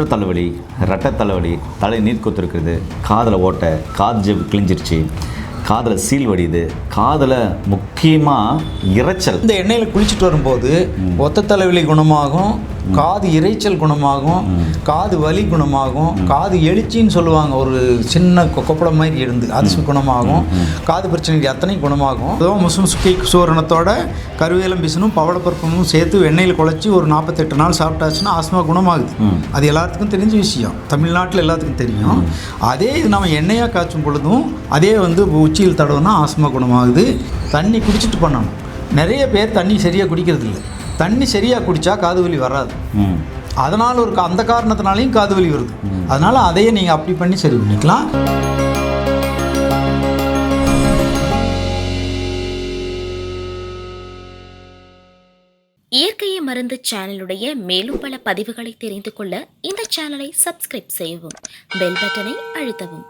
ஒற்றை தலைவலி ரெட்டை தலைவலி தலை நீர் கொத்திருக்கிறது காதில் ஓட்டை காது ஜெவு கிழிஞ்சிருச்சு காதில் சீல் வடியுது காதில் முக்கியமாக இரைச்சல். இந்த எண்ணெயில் குளிச்சுட்டு வரும்போது ஒத்த தலைவலி குணமாகும் காது இரைச்சல் குணமாகும் காது வலி குணமாகும் காது எழுச்சின்னு சொல்லுவாங்க. ஒரு சின்ன கொப்பளம் மாதிரி இருந்து அது குணமாகும். காது பிரச்சனைக்கு அத்தனை குணமாகும்? அதுவும் முசும் சுக்கி சூரணத்தோட கருவேலம் பிசனும் பவளப்பருப்பமும் சேர்த்து எண்ணெயில் குழச்சி ஒரு நாற்பத்தெட்டு நாள் சாப்பிட்டாச்சுன்னா ஆஸ்மா குணமாகுது. அது எல்லாத்துக்கும் தெரிஞ்ச விஷயம். தமிழ்நாட்டில் எல்லாத்துக்கும் தெரியும். அதே இது நம்ம எண்ணெயாக காய்ச்சும் பொழுதும் அதே வந்து உச்சியில் தடவுனா ஆஸ்மா குணமாகுது. தண்ணி குடிச்சிட்டு பண்ணணும். நிறைய பேர் தண்ணி சரியாக குடிக்கிறது இல்லை தண்ணி சரியாக குடித்தா காது வலி வராது. ம். அதனால் ஒரு கா- அந்த காரணத்தினாலையும் காது வலி வருது. அதனால் அதையே நீங்கள் அப்படி பண்ணி சரி பண்ணிக்கலாம். இயற்கையை மருந்து சேனலுடைய மேலும் பல பதிவுகளை தெரிந்து கொள்ள இந்த சேனலை சப்ஸ்கிரைப் செய்யவும் பெல் பட்டனை அழுத்தவும்.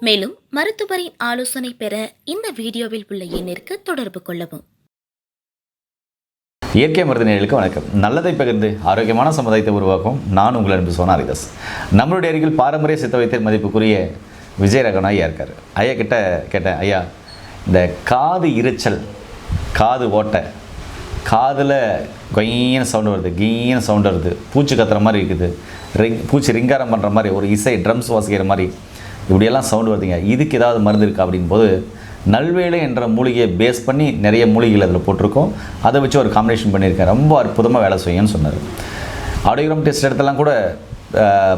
மேலும் மருத்துவரின் ஆலோசனை பெற இந்த வீடியோவில் உள்ள எண்ணிற்கு தொடர்பு கொள்ளவும். இயற்கை மருத்துவ வணக்கம். நல்லதை பகிர்ந்து ஆரோக்கியமான சமுதாயத்தை உருவாக்கும் நான் உங்கள் அன்பு சோனா ஹரிதாஸ். நம்மளுடைய அருகில் பாரம்பரிய சித்த வைத்தியர் மதிப்புக்குரிய விஜயரகன் ஐயா இருக்கார். ஐயா கிட்ட கேட்டேன் ஐயா இந்த காது இரைச்சல் காது ஓட்டை காதில் கொய்யன சவுண்டு வருது கீன சவுண்டு வருது பூச்சி கத்துற மாதிரி இருக்குது ரிங் பூச்சி ரிங்காரம் பண்ணுற மாதிரி ஒரு இசை ட்ரம்ஸ் வாசிக்கிற மாதிரி இப்படியெல்லாம் சவுண்டு வருதுங்க. இதுக்கு ஏதாவது மருந்து இருக்கா? அப்படின் போது நல்வேலை என்ற மூலிகையை பேஸ் பண்ணி நிறைய மூலிகைகள் அதில் போட்டிருக்கோம். அதை வச்சு ஒரு காம்பினேஷன் பண்ணியிருக்கேன் ரொம்ப அற்புதமாக வேலை செய்யும்னு சொன்னார். ஆடியோகிராம் டெஸ்ட் இடத்துலாம் கூட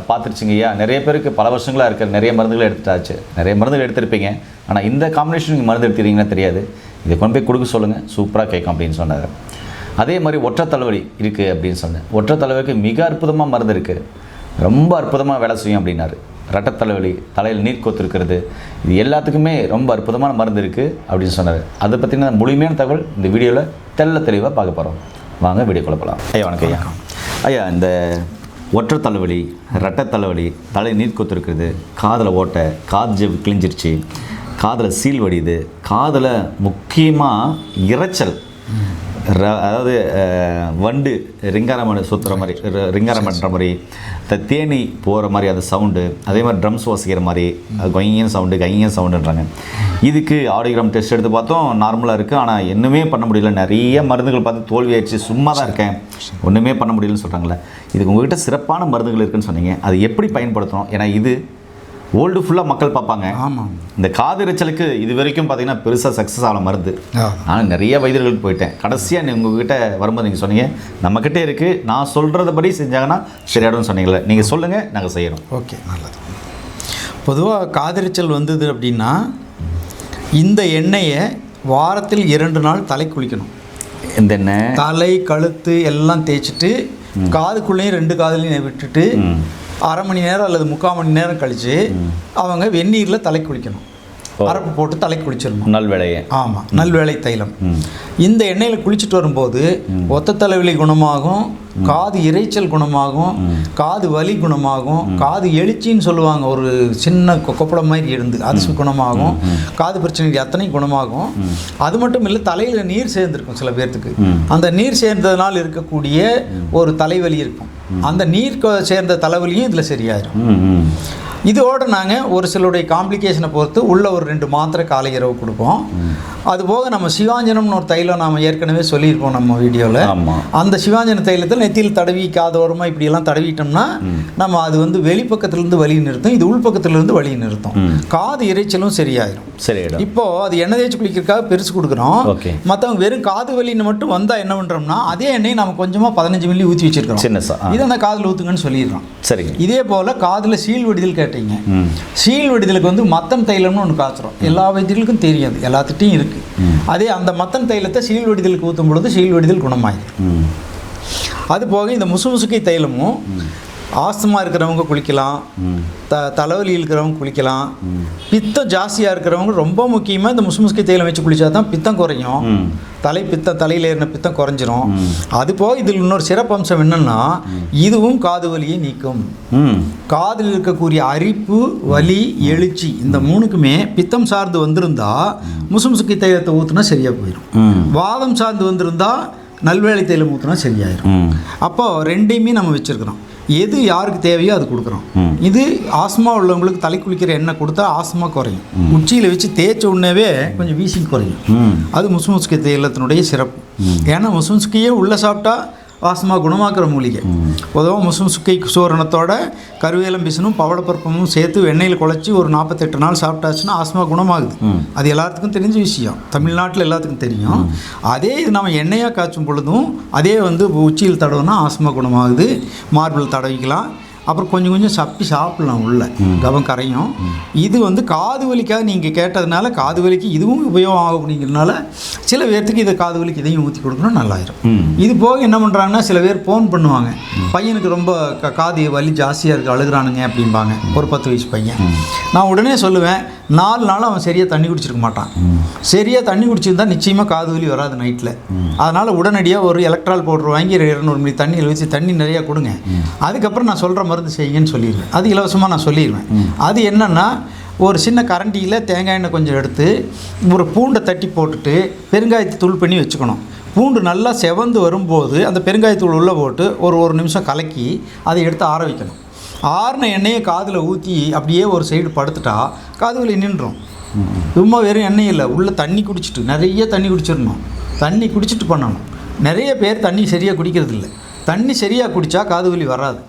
பார்த்துருச்சுங்க ஐயா. நிறைய பேருக்கு பல வருஷங்களாக இருக்கிற நிறைய மருந்துகளை எடுத்துட்டாச்சு. நிறைய மருந்துகள் எடுத்திருப்பீங்க. ஆனால் இந்த காம்பினேஷன் நீங்கள் மருந்து எடுத்துறீங்கன்னா தெரியாது. இதை கொண்டு போய் கொடுக்க சொல்லுங்கள் சூப்பராக கேட்கும் அப்படின்னு சொன்னார். அதே மாதிரி ஒற்றை தலைவலி இருக்குது அப்படின்னு சொன்னேன். ஒற்றை தலைவலிக்கு மிக அற்புதமாக மருந்து இருக்குது ரொம்ப அற்புதமாக வேலை செய்யும் அப்படின்னாரு. ரெட்டை தலைவலி தலையில் நீர் கொத்திருக்கிறது. இது எல்லாத்துக்குமே ரொம்ப அற்புதமான மருந்து இருக்குது அப்படின்னு சொன்னார். அதை பற்றின முழுமையான தகவல் இந்த வீடியோவில் தெள்ள தெளிவாக பார்க்க போகிறோம் வாங்க வீடியோ குழப்பலாம் ஐயா வணக்கம் ஐயா. ஐயா இந்த ஒற்றை தலைவலி ரெட்டை தலைவலி தலை நீர் கொத்திருக்கிறது காதில் ஓட்டை காது ஜெவு கிழிஞ்சிருச்சு காதில் சீல் வடியுது காதில் முக்கியமாக இரைச்சல். ர- அதாவது வண்டு ரிங்காரம் சுற்றுற மாதிரி ரிங்காரம் பண்ணுற மாதிரி இந்த தேனி போகிற மாதிரி அந்த சவுண்டு அதே மாதிரி ட்ரம்ஸ் வாசிக்கிற மாதிரி கொய்யன் சவுண்டு கையன் சவுண்டுன்றாங்க. இதுக்கு ஆடியோகிராம் டெஸ்ட் எடுத்து பார்த்தோம் நார்மலாக இருக்குது ஆனால் என்னமே பண்ண முடியல. நிறைய மருந்துகள் பார்த்து தோல்வி ஆயிடுச்சு. சும்மா தான் இருக்கேன். ஒன்றுமே பண்ண முடியலன்னு சொல்கிறாங்களே இதுக்கு உங்ககிட்ட சிறப்பான மருந்துகள் இருக்குன்னு சொன்னீங்க. அது எப்படி பயன்படுத்தணும் ஏன்னா இது ஓல்டு ஃபுல்லாக மக்கள் பார்ப்பாங்க. ஆமாம் இந்த காது இரைச்சலுக்கு இது வரைக்கும் பார்த்தீங்கன்னா பெருசாக சக்ஸஸ் ஆன மருந்து. நான் நிறைய வைத்தியர்களுக்கு போயிட்டேன். கடைசியாக நீ உங்ககிட்ட வரும்போது நீங்கள் சொன்னீங்க நம்மக்கிட்டே இருக்குது நான் சொல்கிறதபடி செஞ்சாங்கன்னா சரியாடும்னு சொன்னீங்களே நீங்கள் சொல்லுங்கள் நாங்கள் செய்கிறோம் ஓகே நல்லது. பொதுவாக காதிரைச்சல் வந்தது அப்படின்னா இந்த எண்ணெயை வாரத்தில் இரண்டு நாள் தலை குளிக்கணும். இந்த என்ன தலை கழுத்து எல்லாம் தேய்ச்சிட்டு காதுக்குள்ளேயும் ரெண்டு காதுலையும் விட்டுட்டு அரை மணி நேரம் அல்லது முக்கால் மணி நேரம் கழித்து அவங்க வெந்நீரில் தலை குளிக்கணும். அரப்பு போட்டு தலை குளிச்சிடணும். நல் வேலையை ஆமாம் நல்வேளை தைலம். இந்த எண்ணெயில் குளிச்சுட்டு வரும்போது ஒத்த தலைவலி குணமாகும் காது இரைச்சல் குணமாகும் காது வலி குணமாகும் காது எழுச்சின்னு சொல்லுவாங்க. ஒரு சின்ன கொப்பளம் மாதிரி இருந்து அது குணமாகும். காது பிரச்சனைக்கு அத்தனை குணமாகும். அது மட்டும் இல்லை தலையில் நீர் சேர்ந்துருக்கும் சில பேர்த்துக்கு. அந்த நீர் சேர்ந்ததுனால் இருக்கக்கூடிய ஒரு தலைவலி இருக்கும். அந்த நீர் சேர்ந்த தலைவலியும் இதில் சரியாயிரும். ம். ம். இதோட நாங்கள் ஒரு சிலருடைய காம்ப்ளிகேஷனை பொறுத்து உள்ள ஒரு ரெண்டு மாத்திரை காலை இரவு கொடுப்போம். அதுபோக நம்ம சிவாஞ்சனம்னு ஒரு தைலம் நாம் ஏற்கனவே சொல்லியிருப்போம் நம்ம வீடியோவில் அந்த சிவாஞ்சன தைலத்தில் நெத்தியில் தடவி காதோரமாக இப்படியெல்லாம் தடவிட்டோம்னா நம்ம அது வந்து வெளிப்பக்கத்துலேருந்து வலி நிறுத்தும் இது உள்பக்கத்துலேருந்து வலி நிறுத்தும். காது இரைச்சலும் சரியாயிரும். சரியாயிடும். இப்போ அது எண்ணெய் தேய்ச்சி குளிக்கிறதுக்காக பெருசு கொடுக்குறோம். மற்றவங்க வெறும் காது வலின்னு மட்டும் வந்தால் என்ன பண்ணுறோம்னா அதே எண்ணெயை நம்ம கொஞ்சமாக பதினஞ்சு மில்லி ஊற்றி ஆ. இதை அந்த காதில் ஊற்றுங்கன்னு சொல்லிடுறோம். சரிங்க. இதே போல் காதில் சீல் வடிதல் கேட்டீங்க. சீல் வடிதலுக்கு வந்து மத்தன் தைலம்னு ஒன்று காய்ச்சுறோம் எல்லா வைத்தியர்களுக்கும் தெரியாது. எல்லாத்துட்டையும் இருக்குது அதே அந்த மத்தன் தைலத்தை சீல் வடிதலுக்கு ஊற்றும் பொழுது சீல் வடிதல் குணமாயிடும் அது போக இந்த முசுமுசுக்கை தைலமும் ஆஸ்துமா இருக்கிறவங்க குளிக்கலாம். த தலைவலி இருக்கிறவங்க குளிக்கலாம். பித்தம் ஜாஸ்தியாக இருக்கிறவங்க ரொம்ப முக்கியமாக இந்த முசுமுசுக்கை தைலம் வச்சு குளிச்சா தான் பித்தம் குறையும். தலை பித்தம் தலையில் ஏறின பித்தம் குறைஞ்சிரும். அது போக இதில் இன்னொரு சிறப்பம்சம் என்னன்னா இதுவும் காது வலியை நீக்கும். காதில் இருக்கக்கூடிய அரிப்பு வலி எழுச்சி இந்த மூணுக்குமே பித்தம் சார்ந்து வந்திருந்தா முசுமுசுக்கி தைலத்தை ஊற்றினா சரியாக போயிடும் வாதம் சார்ந்து வந்திருந்தா நல்வேலை தைலம் ஊற்றினா சரியாயிரும். ம். அப்போ ரெண்டையுமே நம்ம வச்சுருக்கிறோம். எது யாருக்கு தேவையோ அது கொடுக்குறோம். இது ஆஸ்மா உள்ளவங்களுக்கு தலை குளிக்கிற எண்ணெய் கொடுத்தா ஆஸ்மா குறையும். உச்சியில் வச்சு தேய்ச்ச உடனேவே கொஞ்சம் வீசிங் குறையும். அது முசுமுசுக்கு தைலத்தினுடைய சிறப்பு. ஏன்னா முசுமுசுக்கையே உள்ளே சாப்பிட்டா ஆஸ்மா குணமாக்குற மூலிகை. பொதுவாக முசுமுசுக்கை சூரணத்தோட கருவேலம் பிசனும் பவளப்பருப்பமும் சேர்த்து வெண்ணெயில் குழச்சி ஒரு நாற்பத்தெட்டு நாள் சாப்பிட்டாச்சுன்னா ஆஸ்மா குணமாகுது. அது எல்லாத்துக்கும் தெரிஞ்ச விஷயம். தமிழ்நாட்டில் எல்லாத்துக்கும் தெரியும். அதே இது நம்ம எண்ணெயாக காய்ச்சும் பொழுதும் அதே வந்து உச்சியில் தடவுனா ஆஸ்மா குணமாகுது. மார்பிள் தடவிக்கலாம். அப்புறம் கொஞ்சம் கொஞ்சம் சப்பி சாப்பிடலாம் உள்ள. கவம் கரையும். இது வந்து காது வலிக்காக நீங்கள் கேட்டதுனால காது வலிக்கு இதுவும் உபயோகம் ஆகும் அப்படிங்கிறதுனால சில பேர்த்துக்கு இதை காது வலிக்கு இதையும் ஊற்றி கொடுக்கணும் நல்லாயிரும். இது போக என்ன பண்ணுறாங்கன்னா சில பேர் ஃபோன் பண்ணுவாங்க. பையனுக்கு ரொம்ப காது வலி ஜாஸ்தியாக இருக்குது அழுகுறானுங்க அப்படிம்பாங்க. ஒரு பத்து வயசு பையன். நான் உடனே சொல்லுவேன் நாலு நாள் அவன் சரியாக தண்ணி குடிச்சிருக்க மாட்டான். சரியாக தண்ணி குடிச்சிருந்தா நிச்சயமாக காது வலி வராது நைட்டில் அதனால் உடனடியாக ஒரு எலக்ட்ரால் பவுடர் வாங்கி இரநூறு மில்லி தண்ணியில் வச்சு தண்ணி நிறையா கொடுங்க. அதுக்கப்புறம் நான் சொல்கிற மருந்து செய்யுங்கன்னு சொல்லிடுவேன். அது இலவசமாக நான் சொல்லிடுவேன். அது என்னென்னா ஒரு சின்ன கரண்டியில் தேங்காய் எண்ணெய் கொஞ்சம் எடுத்து ஒரு பூண்டை தட்டி போட்டுட்டு பெருங்காயத்தை தூள் பண்ணி வச்சுக்கணும். பூண்டு நல்லா செவந்து வரும்போது அந்த பெருங்காயத்தூள் உள்ளே போட்டு ஒரு ஒரு நிமிஷம் கலக்கி அதை எடுத்து ஆற வைக்கணும். ஆறின எண்ணெயை காதில் ஊற்றி அப்படியே ஒரு சைடு படுத்துட்டா காது வலி நின்றும். சும்மா வெறும் எண்ணெய் இல்லை. உள்ளே தண்ணி குடிச்சிட்டு நிறைய தண்ணி குடிச்சிடணும். தண்ணி குடிச்சிட்டு பண்ணணும். நிறைய பேர் தண்ணி சரியாக குடிக்கிறது இல்லை. தண்ணி சரியாக குடித்தா காது வலி வராது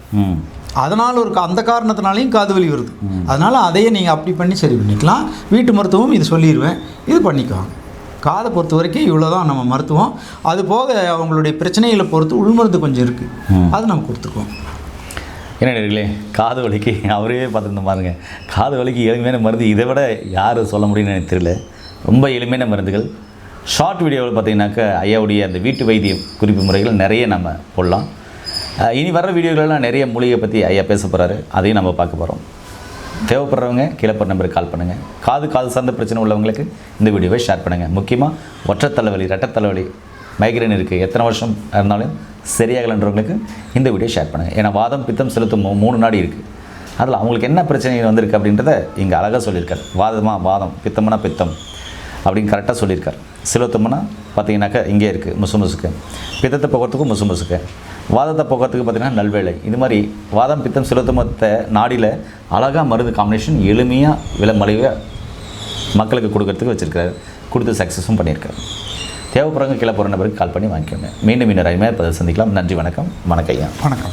அதனால் ஒரு அந்த காரணத்தினாலையும் காது வலி வருது. அதனால் அதையே நீங்கள் அப்படி பண்ணி சரி பண்ணிக்கலாம். வீட்டு மருத்துவம் இது சொல்லிடுவேன் இது பண்ணிக்குவாங்க காதை பொறுத்த வரைக்கும் இவ்வளோ தான் நம்ம மருத்துவம். அது போக அவங்களுடைய பிரச்சனைகளை பொறுத்து உள்மருந்து கொஞ்சம் இருக்குது அது நம்ம கொடுத்துருக்கோம் என்ன நேர்களே காது வலிக்கு அவரே பார்த்துருந்த பாருங்க. காது வலிக்கு எளிமையான மருந்து இதை விட யார் சொல்ல முடியும்னு எனக்கு தெரியல. ரொம்ப எளிமையான மருந்துகள். ஷார்ட் வீடியோவில் பார்த்தீங்கன்னாக்கா ஐயாவுடைய அந்த வீட்டு வைத்தியம் குறிப்பு முறைகள் நிறைய நம்ம போடலாம். இனி வர வீடியோகளெல்லாம் நிறைய மூலிகை பற்றி ஐயா பேச போகிறாரு அதையும் நம்ம பார்க்க போகிறோம் தேவைப்படுறவங்க கிளப்பர் நம்பருக்கு கால் பண்ணுங்கள் காது காது சார்ந்த பிரச்சனை உள்ளவங்களுக்கு இந்த வீடியோவை ஷேர் பண்ணுங்கள் முக்கியமாக ஒற்றை தலைவலி ரெட்டத்தலைவலி மைக்ரேன் இருக்குது எத்தனை வருஷம் இருந்தாலும் சரியாகலைன்றவங்களுக்கு இந்த வீடியோ ஷேர் பண்ணுங்கள் ஏன்னா வாதம் பித்தம் செலுத்தும் மூணு நாடி இருக்குது அதில் அவங்களுக்கு என்ன பிரச்சனை வந்திருக்கு அப்படின்றத இங்கே அழகாக சொல்லியிருக்காரு. வாதமா வாதம் பித்தம்னா பித்தம் அப்படின்னு கரெக்டாக சொல்லியிருக்கார். செலுத்தம்னா பார்த்தீங்கன்னாக்கா இங்கே இருக்குது முசு முசுக்கு பித்தத்தை போக்குறதுக்கும் முசு முசுக்கு வாதத்தை போக்குறதுக்கு பார்த்தீங்கன்னா நல்வேலை இது மாதிரி வாதம் பித்தம் செலுத்தமத்தை நாடியில் அழகாக மருந்து காம்பினேஷன் எளிமையாக விலை மலிவாக மக்களுக்கு கொடுக்கறதுக்கு வச்சுருக்காரு கொடுத்து சக்ஸஸும் பண்ணியிருக்காரு. தேவைப்படுறவங்க கீழே போகிற நபருக்கு கால் பண்ணி வாங்கிக்கோங்க. மீண்டும் மீண்டும் அருமையாக பதில் சந்திக்கலாம். நன்றி வணக்கம். வணக்கம் ஐயா. வணக்கம்.